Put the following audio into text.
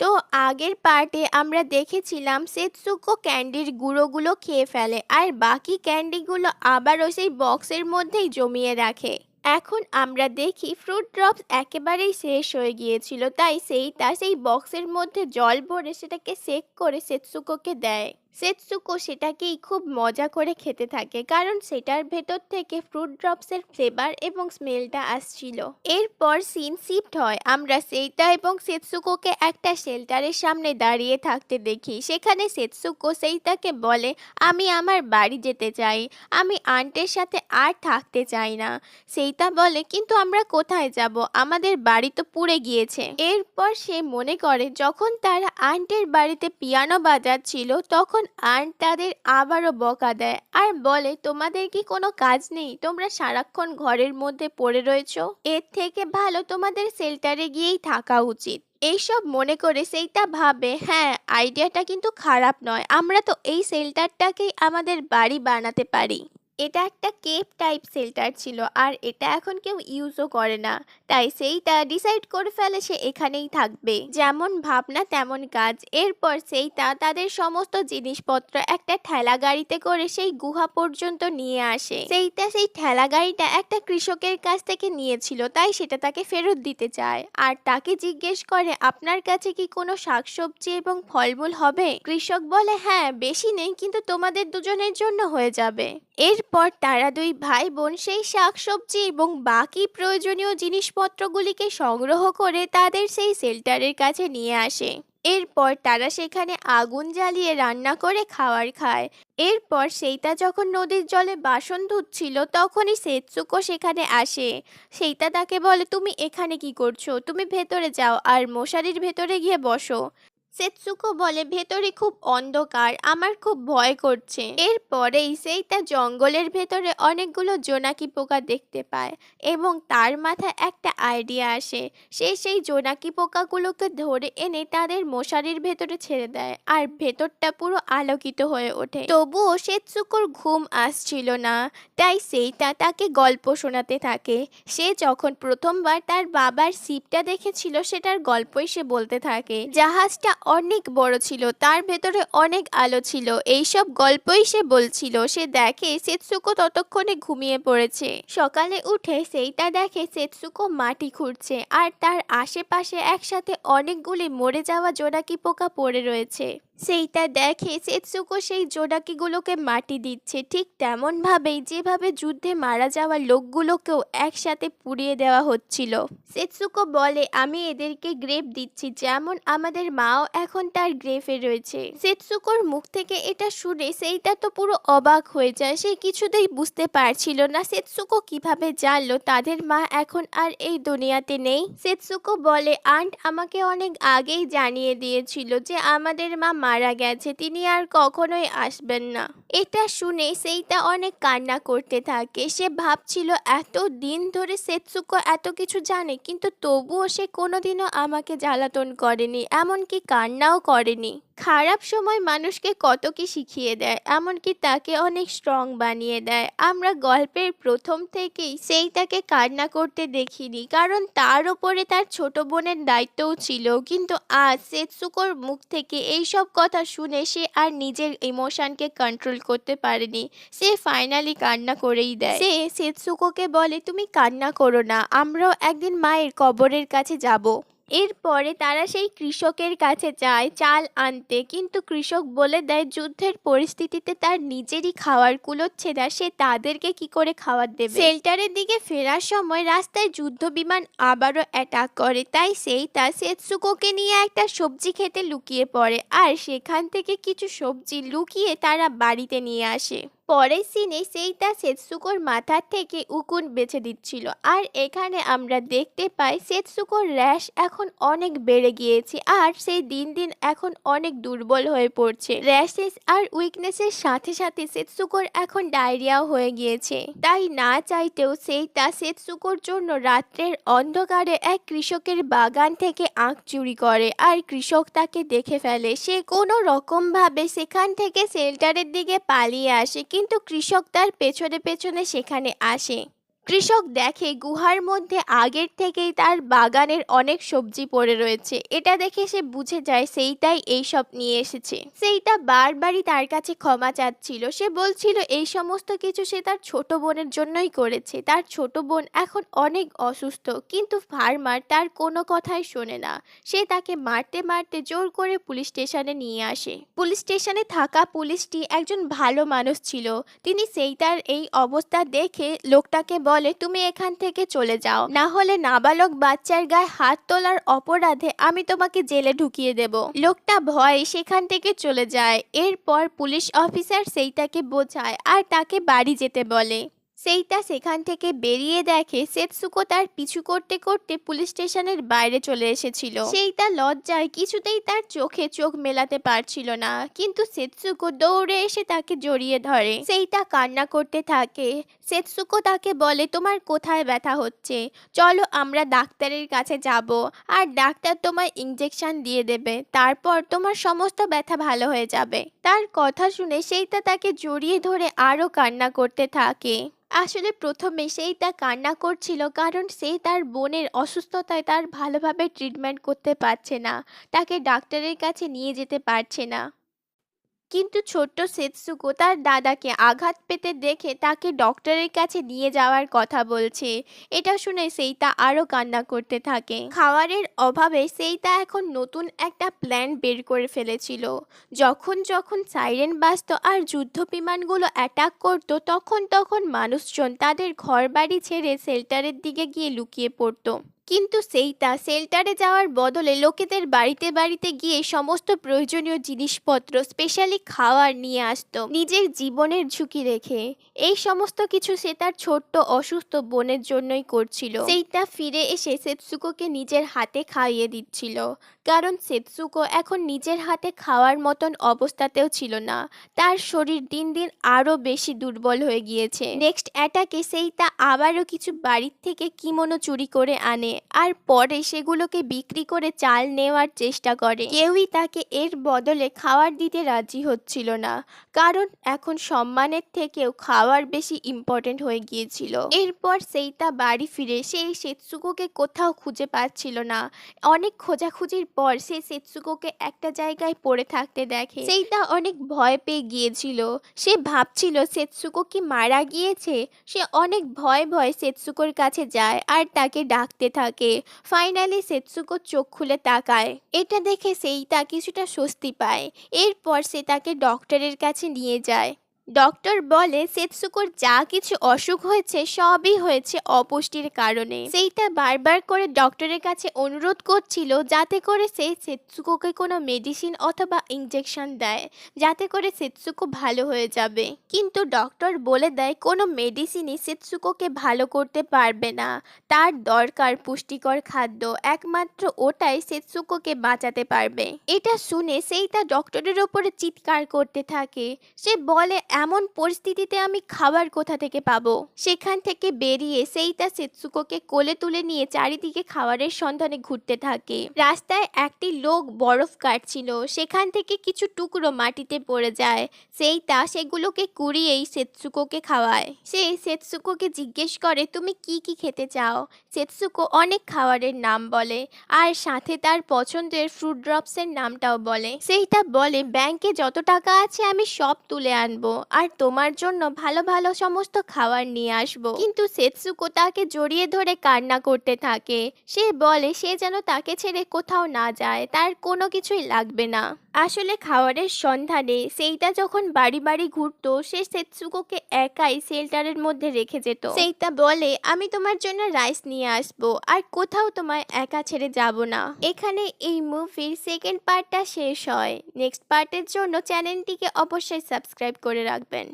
তো আগের পার্টে আমরা দেখেছিলাম সেতসুকো ক্যান্ডির গুঁড়োগুলো খেয়ে ফেলে আর বাকি ক্যান্ডিগুলো আবারও সেই বক্সের মধ্যেই জমিয়ে রাখে। এখন আমরা দেখি ফ্রুট ড্রপস একেবারেই শেষ হয়ে গিয়েছিল, তাই সেই তা সেই বক্সের মধ্যে জল ভরে সেটাকে সেক করে সেতসুকোকে দেয়। সেতসুকো সেটাকেই খুব মজা করে খেতে থাকে, কারণ সেটার ভেতর থেকে ফ্রুট ড্রপসের ফ্লেভার এবং স্মেলটা আসছিল। এরপর সিন শিফট হয়, আমরা সেইটা এবং সেতসুকোকে একটা শেল্টারের সামনে দাঁড়িয়ে থাকতে দেখি। সেখানে সেতসুকো সেইটাকে বলে, আমি আমার বাড়ি যেতে চাই, আমি আন্টের সাথে আর থাকতে চাই না। সেইটা বলে, কিন্তু আমরা কোথায় যাব? আমাদের বাড়ি তো পুড়ে গিয়েছে। এরপর সে মনে করে, যখন তারা আন্টের বাড়িতে পিয়ানো বাজাচ্ছিল, তখন আন্ট তাদের আবারও বকা দেয়। আর বলে, তোমাদের কি কোনো কাজ নেই? তোমরা সারাক্ষণ ঘরের মধ্যে পড়ে রয়েছ? এর থেকে ভালো তোমাদের সেল্টারে গিয়েই থাকা উচিত। এইসব মনে করে সেইটা ভাবে হ্যাঁ আইডিয়াটা কিন্তু খারাপ নয়। আমরা তো এই সেল্টারটাকেই আমাদের বাড়ি বানাতে পারি। এটা একটা কেপ টাইপ শেল্টার ছিল আর এটা এখন কেউ ইউজও করে না। তাই সেইটা ডিসাইড করে ফেলে সে এখানেই থাকবে। যেমন ভাবনা তেমন কাজ। এরপর সেইটা তাদের সমস্ত জিনিসপত্র একটা ঠেলা গাড়িতে করে সেই গুহা পর্যন্ত নিয়ে আসে। সেইটা সেই ঠেলা গাড়িটা একটা কৃষকের কাছ থেকে নিয়েছিল, তাই সেটা তাকে ফেরত দিতে চায়। আর তাকে জিজ্ঞেস করে, আপনার কাছে কি কোনো শাকসবজি এবং ফলমূল হবে? কৃষক বলে হ্যাঁ বেশি নেই, কিন্তু তোমাদের দুজনের জন্য হয়ে যাবে। এরপর তারা দুই ভাই বোন সেই শাকসবজি এবং বাকি প্রয়োজনীয় জিনিসপত্রগুলিকে সংগ্রহ করে তাদের সেই শেল্টারের কাছে নিয়ে আসে। এরপর তারা সেখানে আগুন জ্বালিয়ে রান্না করে খাওয়ার খায়। এরপর সেইটা যখন নদীর জলে বাসন ধুচ্ছিল, তখনই সেতসুকো সেখানে আসে। সেইটা তাকে বলে, তুমি এখানে কি করছ? তুমি ভেতরে যাও আর মশারির ভেতরে গিয়ে বসো। সেতসুকো বলে, ভেতরে খুব অন্ধকার, আমার খুব ভয় করছে। এরপরেই সেইটা জঙ্গলের ভেতরে অনেকগুলো জোনাকি পোকা দেখতে পায় এবং তার মাথায় একটা আইডিয়া আসে। সে সেই জোনাকি পোকাগুলোকে ধরে এনে তাদের মশারির ভেতরে ছেড়ে দেয় আর ভেতরটা পুরো আলোকিত হয়ে ওঠে। তবুও সেতসুকোর ঘুম আসছিল না, তাই সেইটা তাকে গল্প শোনাতে থাকে। সে যখন প্রথমবার তার বাবার সিপটা দেখেছিল, সেটার গল্পই সে বলতে থাকে। জাহাজটা অনেক বড় ছিল, তার ভেতরে অনেক আলো ছিল। এইসব গল্পই সে বলছিল, সে দেখে সেতসুকো ততক্ষণে ঘুমিয়ে পড়েছে। সকালে উঠে সেইটা দেখে সেতসুকো মাটি খুঁড়ছে আর তার আশেপাশে একসাথে অনেকগুলি মরে যাওয়া জোনাকি পোকা পড়ে রয়েছে। সেইটা দেখে সেতসুকো সেই জোনাকিগুলোকে মাটি দিচ্ছে। ঠিক তেমনভাবেই যেভাবে যুদ্ধে মারা যাওয়া লোকগুলোকেও একসাথে পুড়িয়ে দেওয়া হচ্ছিল। সেতসুকো বলে, আমি এদেরকে গ্রেপ দিচ্ছি, যেমন আমাদের মাও এখন তার গ্রেফে রয়েছে। সেতসুকোর মুখ থেকে এটা শুনে সেইটা তো পুরো অবাক হয়ে যায়। সে কিছুতেই বুঝতে পারছিল না সেতসুকো কীভাবে জানলো তাদের মা এখন আর এই দুনিয়াতে নেই। সেতসুকো বলে, আন্ট আমাকে অনেক আগেই জানিয়ে দিয়েছিল যে আমাদের মা মারা গেছে, তিনি আর কখনোই আসবেন না। এটা শুনে সেইটা অনেক কান্না করতে থাকে। সে ভাবছিল, এত দিন ধরে সেতসুকো এত কিছু জানে, কিন্তু তবুও সে কোনোদিনও আমাকে জ্বালাতন করেনি, এমনকি কান্নাও করেনি। খারাপ সময় মানুষকে কত কি শিখিয়ে দেয়, এমনকি তাকে অনেক স্ট্রং বানিয়ে দেয়। আমরা গল্পের প্রথম থেকেই সেই তাকে কান্না করতে দেখিনি, কারণ তার উপরে তার ছোট বোনের দায়িত্বও ছিল। কিন্তু আজ সেতসুকোর মুখ থেকে এইসব কথা শুনে সে আর নিজের ইমোশনকে কন্ট্রোল করতে পারেনি। সে ফাইনালি কান্না করেই দেয়। সে সেতসুকোকে বলে, তুমি কান্না করো না, আমরাও একদিন মায়ের কবরের কাছে যাব। এরপরে তারা সেই কৃষকের কাছে যায়, চাল আনতে। কিন্তু কৃষক বলে দেয়, যুদ্ধের পরিস্থিতিতে তার নিজেরই খাওয়ার কুলোচ্ছে না, সে তাদেরকে কি করে খাওয়ার দেবে? শেল্টারের দিকে ফেরার সময় রাস্তায় যুদ্ধ বিমান আবারও অ্যাটাক করে। তাই সেই তার সেতসুকোকে নিয়ে একটা সবজি খেতে লুকিয়ে পড়ে। আর সেখান থেকে কিছু সবজি লুকিয়ে তারা বাড়িতে নিয়ে আসে। পরের সিনে সেইটা সেতসুকোর মাথার থেকে উকুন বেছে দিচ্ছিল। আর এখানে আমরা দেখতে পাই সেতসুকোর র্যাশ এখন অনেক বেড়ে গিয়েছে আর সেই দিন দিন এখন অনেক দুর্বল হয়ে পড়ছে। র্যাশেস আর উইকনেসের সাথে সাথে সেতসুকোর এখন ডায়রিয়াও হয়ে গিয়েছে। তাই না চাইতেও সেইটা সেতসুকোর জন্য রাত্রের অন্ধকারে এক কৃষকের বাগান থেকে আখ চুরি করে আর কৃষক তাকে দেখে ফেলে। সে কোনো রকম ভাবে সেখান থেকে শেল্টারের দিকে পালিয়ে আসে। কিন্তু কৃষক তার পেছনে পেছনে সেখানে আসে। কৃষক দেখে গুহার মধ্যে আগের থেকেই তার বাগানের অনেক সবজি পড়ে রয়েছে। এটা দেখে সে বুঝে যায় সেইটাই এইসব নিয়ে এসেছে। সেইটা বারবারই তার কাছে ক্ষমা চাচ্ছিল। সে বলছিল, এই সমস্ত কিছু সে তার ছোট বোনের জন্যই করেছে। তার ছোট বোন এখন অনেক অসুস্থ, কিন্তু ফার্মার তার কোনো কথাই শোনে না। সে তাকে মারতে মারতে জোর করে পুলিশ স্টেশনে নিয়ে আসে। পুলিশ স্টেশনে থাকা পুলিশটি একজন ভালো মানুষ ছিল। তিনি সেইটার এই অবস্থা দেখে লোকটাকে বলে তুমি এখান থেকে চলে যাও। না হলে নাবালক বাচ্চার গায়ে হাত তোলার অপরাধে আমি তোমাকে জেলে ঢুকিয়ে দেব। লোকটা ভয়ে সেখান থেকে চলে যায়। এরপর পুলিশ অফিসার সেইটাকে বোঝায় আর তাকে বাড়ি যেতে বলে। সেইটা সেখান থেকে বেরিয়ে দেখে সেতসুকো তার পিছু করতে করতে পুলিশ স্টেশনের বাইরে চলে এসেছিল। সেইটা লজ্জায় কিছুতেই তার চোখে চোখ মেলাতে পারছিল না, কিন্তু সেতসুকো দৌড়ে এসে তাকে জড়িয়ে ধরে। সেইটা কান্না করতে থাকে। সেতসুকো তাকে বলে, তোমার কোথায় ব্যথা হচ্ছে? চলো আমরা ডাক্তারের কাছে যাব। আর ডাক্তার তোমার ইঞ্জেকশন দিয়ে দেবে। তারপর তোমার সমস্ত ব্যথা ভালো হয়ে যাবে। তার কথা শুনে সেইটা তাকে জড়িয়ে ধরে আরও কান্না করতে থাকে। আসলে প্রথমে সেই তা কান্না করছিল কারণ সে তার বোনের অসুস্থতায় তার ভালোভাবে ট্রিটমেন্ট করতে পারছে না। তাকে ডাক্তারের কাছে নিয়ে যেতে পারছে না। কিন্তু ছোট্ট সেতসুকো তার দাদাকে আঘাত পেতে দেখে তাকে ডক্টরের কাছে নিয়ে যাওয়ার কথা বলছে। এটা শুনে সেইটা আরও কান্না করতে থাকে। খাওয়ারের অভাবে সেইটা এখন নতুন একটা প্ল্যান বের করে ফেলেছিল। যখন যখন সাইরেন বাজতো আর যুদ্ধ বিমানগুলো অ্যাটাক করতো, তখন তখন মানুষজন তাদের ঘর বাড়ি ছেড়ে শেল্টারের দিকে গিয়ে লুকিয়ে পড়তো। কিন্তু সেইটা শেল্টারে যাওয়ার বদলে লোকেদের বাড়িতে বাড়িতে গিয়ে সমস্ত প্রয়োজনীয় জিনিসপত্র স্পেশালি খাওয়ার নিয়ে আসতো, নিজের জীবনের ঝুঁকি রেখে। এই সমস্ত কিছু সে তার ছোট্ট অসুস্থ বোনের জন্যই করছিল। সেইটা ফিরে এসে সেতসুকোকে নিজের হাতে খাইয়ে দিচ্ছিল। কারণ সেতসুকো এখন নিজের হাতে খাওয়ার মতন অবস্থাতেও ছিল না। তার শরীর দিন দিন আরও বেশি দুর্বল হয়ে গিয়েছে। নেক্সট অ্যাটাকে সেইটা আবারও কিছু বাড়ির থেকে কিমোনো চুরি করে আনে। আর পরে সেগুলোকে বিক্রি করে চাল নেওয়ার চেষ্টা করে। কেউই তাকে এর বদলে খাওয়ার দিতে রাজি হচ্ছিল না, কারণ এখন সম্মানের থেকেও খাওয়ার বেশি ইম্পর্টেন্ট হয়ে গিয়েছিল। এরপর সেইটা বাড়ি ফিরে সেই সেতসুকোকে কোথাও খুঁজে পাচ্ছিল না। অনেক খোঁজাখুঁজির পর সে সেতসুকোকে একটা জায়গায় পড়ে থাকতে দেখে। সেইটা অনেক ভয় পেয়ে গিয়েছিল। সে ভাবছিল সেতসুকো কি মারা গিয়েছে? সে অনেক ভয় ভয় সেতসুকোর কাছে যায় আর তাকে ডাকতে থাকে। ফাইনালি সেতসুকো চোখ খুলে তাকায়। এটা দেখে সেই তা কিছুটা স্বস্তি পায়। এরপর সে তাকে ডক্টরের কাছে নিয়ে যায়। ডক্টর বলে, সেতসুকোর যা কিছু অসুখ হয়েছে, সবই হয়েছে অপুষ্টির কারণে। সেইটা বারবার করে ডক্টরের কাছে অনুরোধ করছিল যাতে করে সে সেতসুকোকে কোনো মেডিসিন অথবা ইঞ্জেকশন দেয়, যাতে করে সেতসুকো ভালো হয়ে যাবে। কিন্তু ডক্টর বলে দেয়, কোনো মেডিসিনই সেতসুকোকে ভালো করতে পারবে না। তার দরকার পুষ্টিকর খাদ্য। একমাত্র ওটাই সেতসুকোকে বাঁচাতে পারবে। এটা শুনে সেইটা ডক্টরের ওপরে চিৎকার করতে থাকে। সে বলে এমন পরিস্থিতিতে আমি খাবার কোথা থেকে পাবো? সেখান থেকে বেরিয়ে সেইটা সেতসুকোকে কোলে তুলে নিয়ে চারিদিকে খাবারের সন্ধানে ঘুরতে থাকে। রাস্তায় একটি লোক বরফ কাটছিল। সেখান থেকে কিছু টুকরো মাটিতে পড়ে যায়। সেইটা সেগুলোকে কুড়িয়েই সেতসুকোকে খাওয়ায়। সে সেতসুকোকে জিজ্ঞেস করে, তুমি কি কি খেতে চাও? সেতসুকো অনেক খাবারের নাম বলে। আর সাথে তার পছন্দের ফ্রুট ড্রপসের নামটাও বলে। সেইটা বলে, ব্যাংকে যত টাকা আছে আমি সব তুলে আনব। আর তোমার জন্য ভালো ভালো সমস্ত খাবার নিয়ে আসব। কিন্তু সেতসুকো তাকে জড়িয়ে ধরে কান্না করতে থাকে। সে বলে, সে যেন তাকে ছেড়ে কোথাও না যায়, তার কোনো কিছুই লাগবে না। আসলে খাবারের সন্ধানে সেইটা যখন বাড়ি বাড়ি ঘুরতো, সে সেতসুকোকে একাই শেল্টারের মধ্যে রেখে যেত। সেইটা বলে, আমি তোমার জন্য রাইস নিয়ে আসব, আর কোথাও তোমায় একা ছেড়ে যাব না। এখানে এই মুভির সেকেন্ড পার্টটা শেষ হয়। নেক্সট পার্টের জন্য চ্যানেলটিকে অবশ্যই সাবস্ক্রাইব করে রাখবেন